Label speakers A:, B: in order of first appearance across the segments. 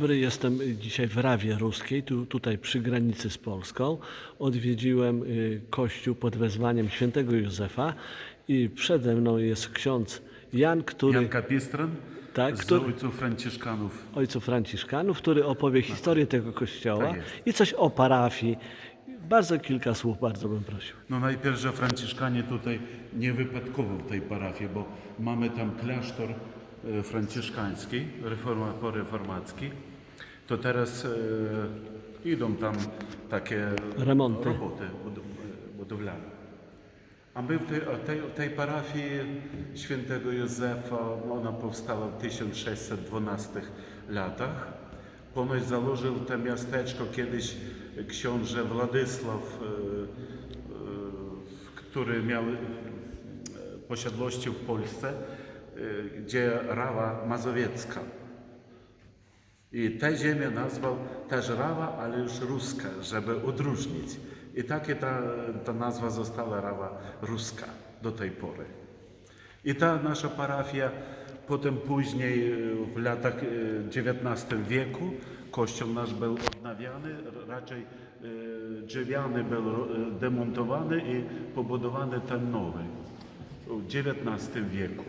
A: Dobry, jestem dzisiaj w Rawie Ruskiej, tu, tutaj przy granicy z Polską. Odwiedziłem y, kościół pod wezwaniem świętego Józefa i przede mną jest ksiądz Jan, który,
B: Jan Kapistran
A: Tak,
B: z
A: który-
B: ojców Franciszkanów.
A: ojców franciszkanów, który opowie historię tego kościoła
B: Tak
A: i coś o parafii. Bardzo kilka słów bardzo bym prosił.
B: No najpierw, że Franciszkanie tutaj nie wypadkowo w tej parafii, bo mamy tam klasztor franciszkański, reforma, poreformacki. To teraz e, idą tam takie
A: Remonty.
B: roboty e, budowlane. A my w tej, tej, tej parafii świętego Józefa, ona powstała w 1612 latach. Ponoć założył to miasteczko kiedyś książę Władysław, e, e, który miał e, posiadłości w Polsce, gdzie Rawa Mazowiecka. I tę ziemię nazwał też Rawa, ale już ruska, żeby odróżnić. I takie ta, ta nazwa została Rawa Ruska do tej pory. I ta nasza parafia potem później e, w latach XIX wieku kościół nasz był odnawiany, raczej drzewiany był demontowany i pobudowany ten nowy w XIX wieku.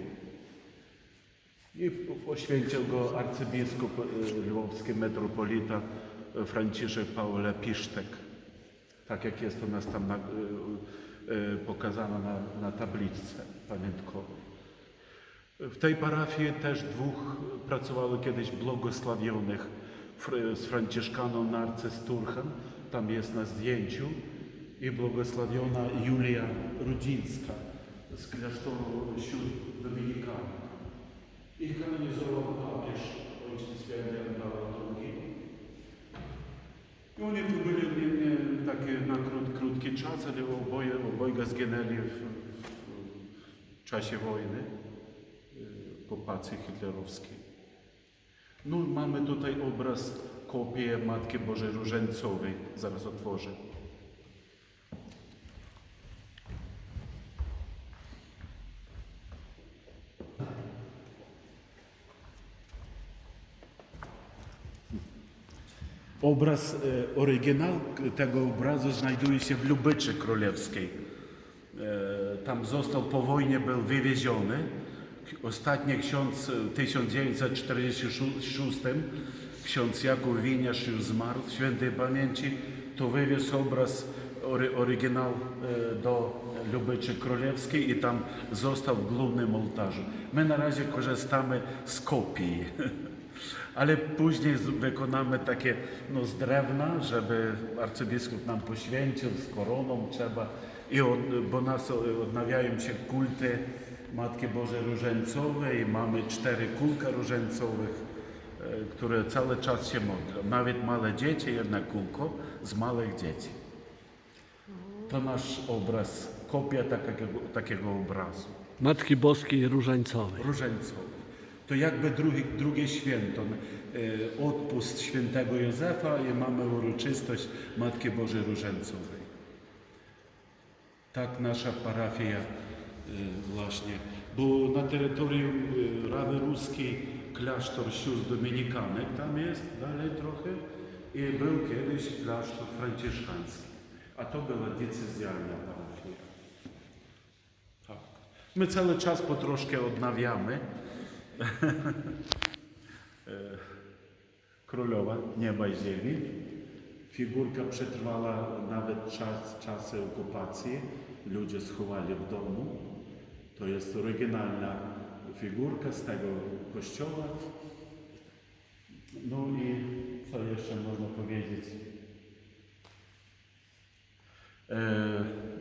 B: I poświęcił go arcybiskup e, lwowski, metropolita e, Franciszek Paula Pisztek. Tak jak jest u nas tam na, e, pokazane na, na tabliczce pamiątkowej. W tej parafii też dwóch pracowało kiedyś błogosławionych z Franciszkaną na arce Sturchan. Tam jest na zdjęciu. I błogosławiona Julia Rudzińska z klasztoru sióstr Dominikanów. Ich kanonizował papież ojciec święty Jan Paweł II. I oni tu byli nie, nie, takie na krót, krótki czas, ale oboje, obojga zginęli w, w czasie wojny okupacji hitlerowskiej. No mamy tutaj obraz, kopię Matki Bożej Różańcowej. Zaraz otworzę. Obraz, e, oryginał tego obrazu znajduje się w Lubyczy Królewskiej. E, Tam został po wojnie, był wywieziony. Ostatni ksiądz w 1946, ksiądz Jakub Winiarz już zmarł w świętej pamięci, to wywiózł obraz, ory, oryginał e, do Lubyczy Królewskiej i tam został w głównym ołtarzu. My na razie korzystamy z kopii. Ale później wykonamy takie no, z drewna, żeby arcybiskup nam poświęcił z koroną trzeba. I od, bo nas odnawiają się kulty Matki Bożej Różańcowej. Mamy cztery kulka różańcowych, e, które cały czas się modlą. Nawet małe dzieci, jedna kulko z małych dzieci. To nasz obraz, kopia takiego, takiego obrazu.
A: Matki Boskiej Różańcowej.
B: Różańcowy. To jakby drugi, drugie święto. e, Odpust świętego Józefa i mamy uroczystość Matki Bożej Różańcowej. Tak nasza parafia e, właśnie. Bo na terytorium e, Rawy Ruskiej klasztor sióstr dominikanek tam jest dalej trochę i był kiedyś klasztor franciszkański. A to była decyzjalna parafia. Tak. My cały czas po troszkę odnawiamy. E, Królowa nieba i ziemi. Figurka przetrwała nawet czas, czasy okupacji. Ludzie schowali w domu. To jest oryginalna figurka z tego kościoła. No i co jeszcze można powiedzieć? E,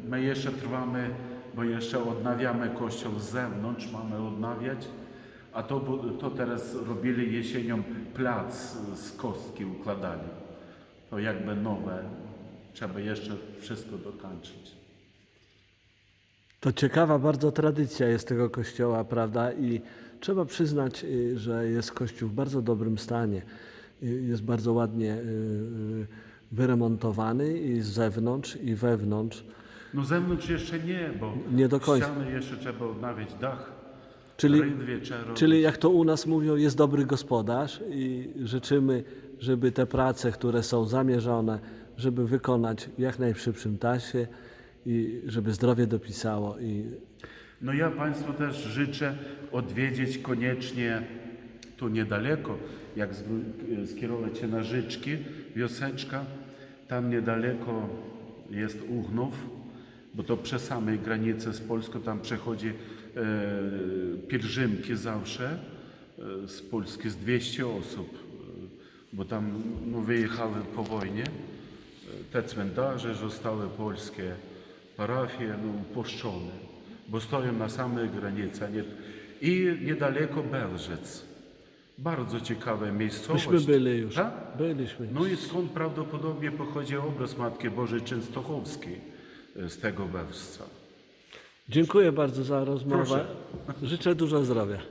B: My jeszcze trwamy, bo jeszcze odnawiamy kościół z zewnątrz, mamy odnawiać, a to, to teraz robili jesienią plac z kostki układali. To jakby nowe, trzeba jeszcze wszystko dokończyć.
A: To ciekawa bardzo tradycja jest tego kościoła, prawda? I trzeba przyznać, y, że jest kościół w bardzo dobrym stanie. Y, Jest bardzo ładnie y, wyremontowany i z zewnątrz, i wewnątrz.
B: No zewnątrz jeszcze nie, bo
A: Nie do końca.
B: ściany jeszcze trzeba odnawiać dach.
A: Czyli, czyli jak to u nas mówią, jest dobry gospodarz i życzymy, żeby te prace, które są zamierzone, żeby wykonać w jak najszybszym czasie i żeby zdrowie dopisało i
B: No ja Państwu też życzę odwiedzić koniecznie tu niedaleko, jak zwró- skierować się na Życzki, wioseczka, tam niedaleko jest Uchnów, bo to przy samej granicy z Polską, tam przechodzi e, pielgrzymki zawsze e, z Polski, z 200 osób, e, bo tam no, wyjechały po wojnie. Te cmentarze zostały polskie, parafie no, upuszczone, bo stoją na samej granicy. Nie, I niedaleko Belżec. Bardzo ciekawe miejscowość.
A: myśmy byli już.
B: Tak?
A: Byliśmy.
B: No i skąd prawdopodobnie pochodzi obraz Matki Bożej Częstochowskiej e, z tego Belżca.
A: Dziękuję bardzo za rozmowę. Życzę dużo zdrowia.